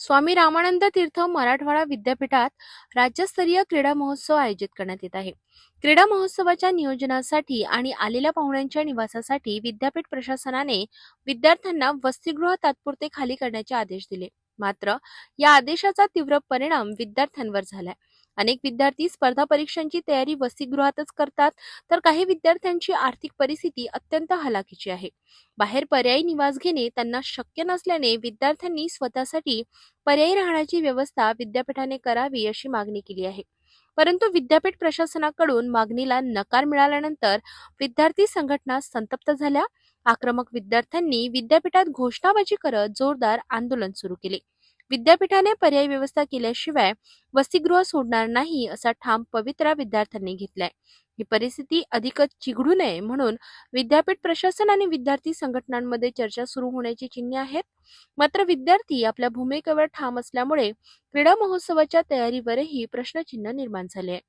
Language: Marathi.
स्वामी रामानंद तीर्थ मराठवाडा विद्यापीठात राज्यस्तरीय क्रीडा महोत्सव आयोजित करण्यात येत आहे. क्रीडा महोत्सवाच्या नियोजनासाठी आणि आलेल्या पाहुण्यांच्या निवासासाठी विद्यापीठ प्रशासनाने विद्यार्थ्यांना वसतिगृह तात्पुरते खाली करण्याचे आदेश दिले. मात्र या आदेशाचा तीव्र परिणाम विद्यार्थ्यांवर झालाय. अनेक विद्यार्थी स्पर्धा परीक्षांची तयारी वसतिगृहातच करतात तर काही विद्यार्थ्यांची आर्थिक परिस्थिती अत्यंत हलाखीची आहे. बाहेर पर्यायी निवास घेणे त्यांना शक्य नसल्याने विद्यार्थ्यांनी स्वतःसाठी पर्यायी राहण्याची व्यवस्था विद्यापीठाने करावी अशी मागणी केली आहे. परंतु विद्यापीठ प्रशासनाकडून मागणीला नकार मिळाल्यानंतर विद्यार्थी संघटना संतप्त झाल्या. आक्रमक विद्यार्थ्यांनी विद्यापीठात घोषणाबाजी करत जोरदार आंदोलन सुरू केले. विद्यापीठाने पर्यायी व्यवस्था केल्याशिवाय वसतिगृह सोडणार नाही असा ठाम पवित्रा विद्यार्थ्यांनी घेतलाय. ही परिस्थिती अधिकच चिघडू नये म्हणून विद्यापीठ प्रशासन आणि विद्यार्थी संघटनांमध्ये चर्चा सुरू होण्याची चिन्हे आहेत. मात्र विद्यार्थी आपल्या भूमिकेवर ठाम असल्यामुळे क्रीडा महोत्सवाच्या तयारीवरही प्रश्नचिन्ह निर्माण झाले आहे.